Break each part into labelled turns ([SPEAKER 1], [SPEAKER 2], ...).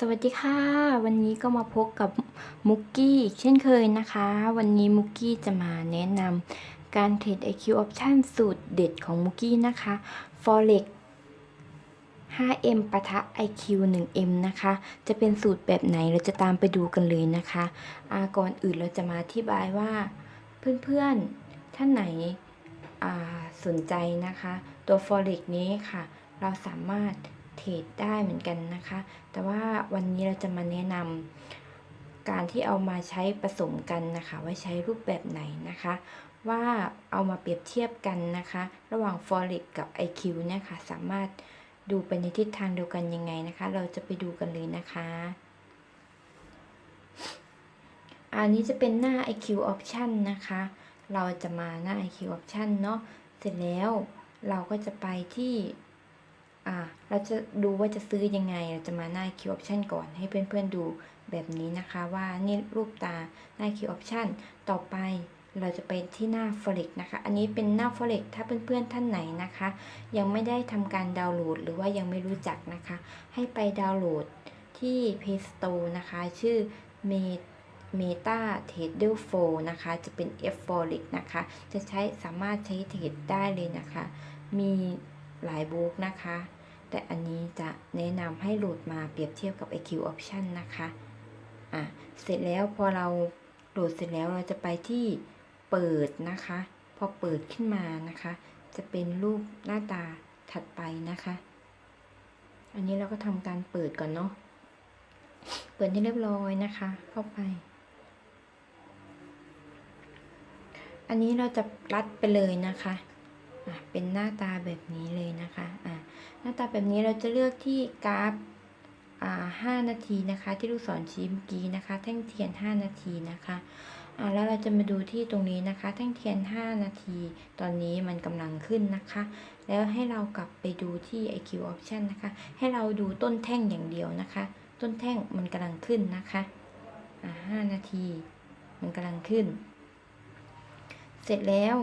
[SPEAKER 1] สวัสดีค่ะ วันนี้ก็มาพบกับมุกกี้อีกเช่นเคยนะคะ วันนี้มุกกี้จะมาแนะนำการเทรด IQ Option สูตรเด็ดของมุกกี้นะคะ Forex 5M ปะทะ IQ 1M นะคะ จะเป็นสูตรแบบไหนเราจะตามไปดูกันเลยนะคะอาก่อนอื่นเราจะมาอธิบายว่าเพื่อนๆ ท่านไหนสนใจนะคะ ตัว Forex นี้ค่ะ เราสามารถ เทรดได้เหมือนกันนะคะ แต่ว่าวันนี้เราจะมาแนะนำการที่เอามาใช้ผสมกันนะคะ ว่าใช้รูปแบบไหนนะคะ ว่าเอามาเปรียบเทียบกันนะคะ ระหว่าง Forex กับ IQ เนี่ยค่ะ สามารถดูไปในทิศทางเดียวกันยังไงนะคะ เราจะไปดูกันเลยนะคะอันนี้จะเป็นหน้า IQ option นะคะ เราจะมาหน้า IQ option เนาะ เสร็จแล้วเราก็จะไปที่ อ่าเราจะดูว่าจะซื้อยังไง เราจะมาหน้า IQ option ก่อนให้เพื่อนๆดูแบบนี้นะคะว่านี่รูปตาหน้า IQ option ต่อไปเราจะไปที่หน้า forex นะคะ อันนี้เป็นหน้า forex ถ้าเพื่อนๆท่านไหนนะคะ ยังไม่ได้ทำการดาวน์โหลด หรือว่ายังไม่รู้จักนะคะ ให้ไปดาวน์โหลดที่ Play Store นะคะ ชื่อ Meta Trader 4นะคะ จะเป็น F forex นะคะ จะใช้สามารถใช้เทรดได้เลยนะคะ มีหลายบุ๊กนะคะ แต่อันนี้จะแนะนำให้โหลดมาเปรียบเทียบกับ IQ option นะคะ อะ เสร็จแล้วพอเราโหลดเสร็จแล้วเราจะไปที่เปิดนะคะ พอเปิดขึ้นมานะคะ จะเป็นรูปหน้าตาถัดไปนะคะ อันนี้เราก็ทำการเปิดก่อนเนาะ เปิดให้เรียบร้อยนะคะ เข้าไป อันนี้เราจะรัดไปเลยนะคะอะ เป็นหน้าตาแบบนี้เลยนะคะะหน้าตาแบบนี้เราจะเลือกที่กราฟอ่าห้านาทีนะคะ ที่ลูกศรชี้เมื่อกี้นะคะ แท่งเทียน 5 นาทีนะคะแล้วเราจะมาดูที่ตรงนี้นะคะ แท่งเทียน 5 นาที ตอนนี้มันกำลังขึ้นนะคะ แล้วให้เรากลับไปดูที่ IQ option นะคะ ให้เราดูต้นแท่งอย่างเดียวนะคะ ต้นแท่งมันกำลังขึ้นนะคะอ่าห้านาที มันกำลังขึ้น เสร็จแล้ว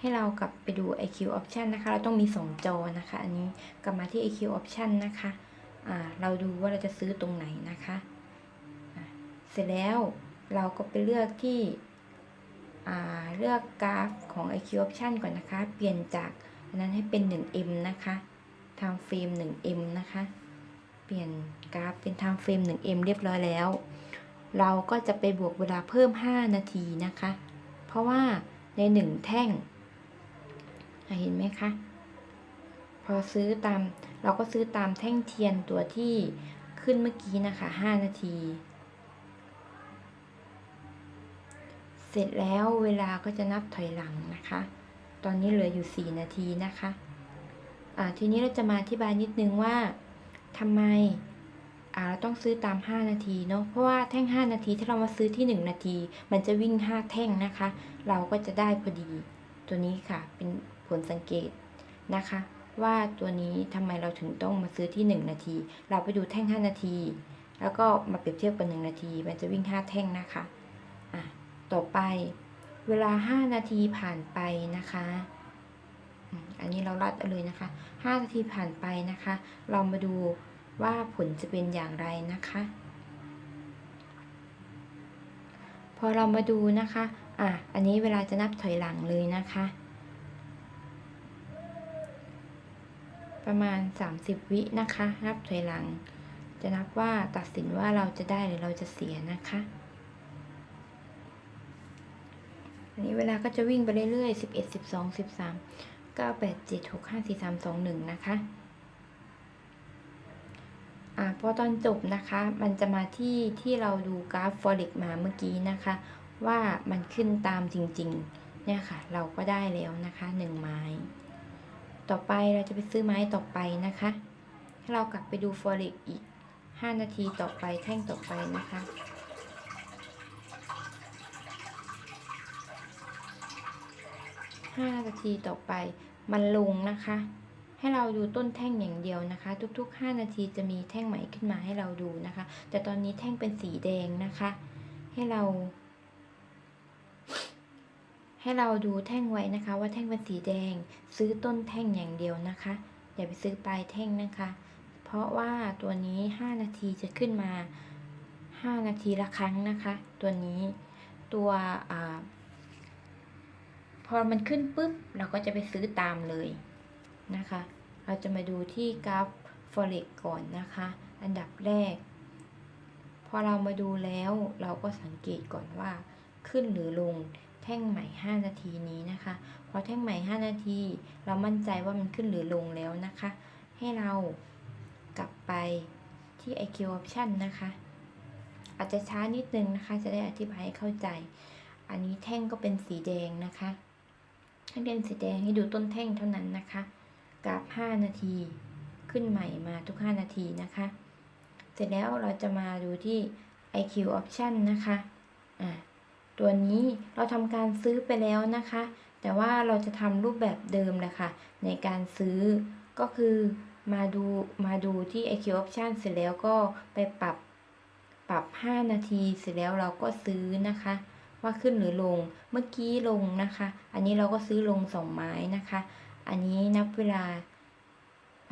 [SPEAKER 1] ให้เรากลับไปดู IQ option นะคะ เราต้องมี 2 จอนะคะ อันนี้กลับมาที่ IQ option นะคะอ่าเราดูว่าเราจะซื้อตรงไหนนะคะเสร็จแล้วเราก็ไปเลือกที่อ่าเลือกกราฟของ IQ option ก่อนนะคะ เปลี่ยนจากนนั้นให้เป็น 1M นะคะ time frame 1M นะคะ เปลี่ยนกราฟเป็น time frame 1M เรียบร้อยแล้ว เราก็จะไปบวกเวลาเพิ่ม 5 นาทีนะคะ เพราะว่าใน 1 แท่งอะ เห็นไหมคะ พอซื้อตามเราก็ซื้อตามแท่งเทียนตัวที่ขึ้นเมื่อกี้นะคะ 5 นาที เสร็จแล้วเวลาก็จะนับถอยหลังนะคะ ตอนนี้เหลืออยู่ 4 นาทีนะคะทีนี้เราจะมาอธิบายนิดนึงว่าทำไมเราต้องซื้อตาม 5 นาทีเนาะ เพราะว่าแท่ง 5 นาทีถ้าเรามาซื้อที่ 1 นาที มันจะวิ่ง 5 แท่งนะคะ เราก็จะได้พอดี ตัวนี้ค่ะ เป็น ผลสังเกตนะคะ ว่าตัวนี้ทำไมเราถึงต้องมาซื้อที่ 1 นาที เราไปดูแท่ง 5 นาที แล้วก็มาเปรียบเทียบกัน1นาที มันจะวิ่ง 5 แท่งนะคะอะต่อไปเวลา 5 นาทีผ่านไปนะคะอันนี้เราลัดเอาเลยนะคะ 5 นาทีผ่านไปนะคะ เรามาดูว่าผลจะเป็นอย่างไรนะคะ พอเรามาดูนะคะ อะ อันนี้เวลาจะนับถอยหลังเลยนะคะ ประมาณ 30 วินะคะนับถอยหลัง จะนับว่าตัดสินว่าเราจะได้หรือเราจะเสียนะคะอันนี้เวลาก็จะวิ่งไปเรื่อยๆ 11 12 13 9 8 7 6 5 4 3 2 1 นะคะอ่าพอตอนจบนะคะ มันจะมาที่ที่เราดูกราฟ forex มาเมื่อกี้นะคะ ว่ามันขึ้นตามจริงๆ เนี่ยค่ะ เราก็ได้แล้วนะคะหนึ่งไม้ ต่อไปเราจะไปซื้อไม้ต่อไปนะคะให้เรากลับไปดู forex อีก 5 นาทีต่อไปแท่งต่อไปนะคะ5นาทีต่อไปมันลงนะคะ ให้เราดูต้นแท่งอย่างเดียวนะคะ ทุกๆ 5 นาทีจะมีแท่งใหม่ขึ้นมาให้เราดูนะคะ แต่ตอนนี้แท่งเป็นสีแดงนะคะ ให้เรา ให้เราดูแท่งไว้นะคะ ว่าแท่งเป็นสีแดง ซื้อต้นแท่งอย่างเดียวนะคะ อย่าไปซื้อปลายแท่งนะคะ เพราะว่าตัวนี้ 5 นาทีจะขึ้นมา 5 นาทีละครั้งนะคะ ตัวนี้ตัวอาพอมันขึ้นปุ๊บ เราก็จะไปซื้อตามเลยนะคะ เราจะมาดูที่กราฟ forex ก่อนนะคะ อันดับแรก พอเรามาดูแล้วเราก็สังเกตก่อนว่าขึ้นหรือลง แท่งใหม่ 5 นาทีนี้นะคะ พอแท่งใหม่ 5 นาที เรามั่นใจว่ามันขึ้นหรือลงแล้วนะคะ ให้เรากลับไปที่ IQ option นะคะ อาจจะช้านิดนึงนะคะ จะได้อธิบายให้เข้าใจ อันนี้แท่งก็เป็นสีแดงนะคะให้เป็นสีแดงให้ดูต้นแท่งเท่านั้นนะคะกราฟ5นาทีขึ้นใหม่มาทุก 5 นาทีนะคะ เสร็จแล้วเราจะมาดูที่ IQ option นะคะ อ่า ตัวนี้เราทำการซื้อไปแล้วนะคะ แต่ว่าเราจะทำรูปแบบเดิมแหละค่ะ ในการซื้อก็คือมาดูมาดูที่ IQ option เสร็จแล้วก็ไปปรับปรับ 5 นาทีเสร็จแล้วเราก็ซื้อนะคะ ว่าขึ้นหรือลงเมื่อกี้ลงนะคะ อันนี้เราก็ซื้อลงสองไม้นะคะ อันนี้นับเวลา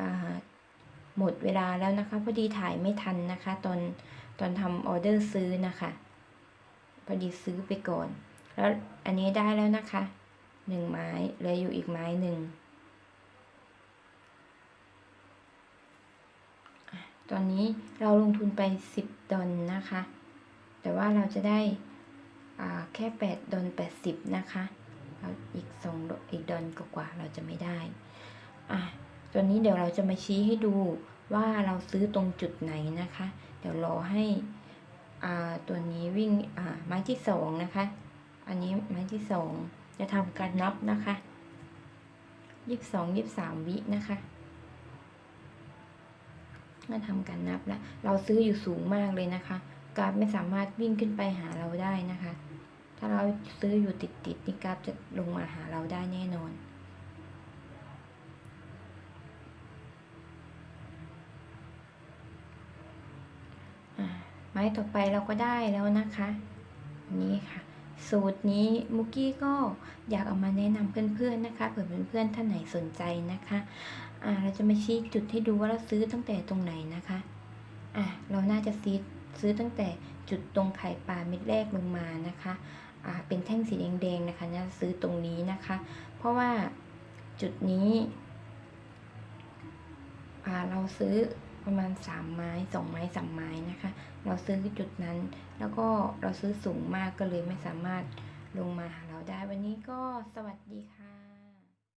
[SPEAKER 1] าหมดเวลาแล้วนะคะ พอดีถ่ายไม่ทันนะคะ ตอนตอนทำออเดอร์ซื้อนะคะ พอดีซื้อไปก่อน แล้วอันนี้ได้แล้วนะคะหนึ่งไม้เหลืออยู่อีกไม้หนึ่งตอนนี้เราลงทุนไป 10 ดอลนะคะ แต่ว่าเราจะได้แค่ 8 ดอล80 นะคะเอาอีก2อลอีกดอลกว่าเราจะไม่ได้อะตัวนี้เดี๋ยวเราจะมาชี้ให้ดูว่าเราซื้อตรงจุดไหนนะคะ เดี๋ยวรอให้ ตัวนี้วิ่งไม้ที่สองนะคะ อันนี้ไม้ที่สองจะทำการนับนะคะยี่สิบสองยี่สิบสามวินะคะมาทำการนับแล้วเราซื้ออยู่สูงมากเลยนะคะกราฟไม่สามารถวิ่งขึ้นไปหาเราได้นะคะ ถ้าเราซื้ออยู่ติดๆนี่กราฟจะลงมาหาเราได้แน่นอน อ่าไม้ต่อไปเราก็ได้แล้วนะคะนี้ค่ะสูตรนี้มุกกี้ก็อยากเอามาแนะนำเพื่อนๆนะคะเผื่อเพื่อนๆท่านไหนสนใจนะคะอ่าเราจะมาชี้จุดให้ดูว่าเราซื้อตั้งแต่ตรงไหนนะคะอ่าเราน่าจะซื้อซื้อตั้งแต่จุดตรงไข่ปลาเม็ดแรกลงมานะคะอ่าเป็นแท่งสีแดงๆนะคะน่าจะซื้อตรงนี้นะคะ เพราะว่าจุดนี้อ่าเราซื้อ ประมาณ 3 ไม้2ไม้3ไม้นะคะ เราซื้อจุดนั้น แล้วก็เราซื้อสูงมากก็เลยไม่สามารถลงมาหาเราได้วันนี้ก็สวัสดีค่ะ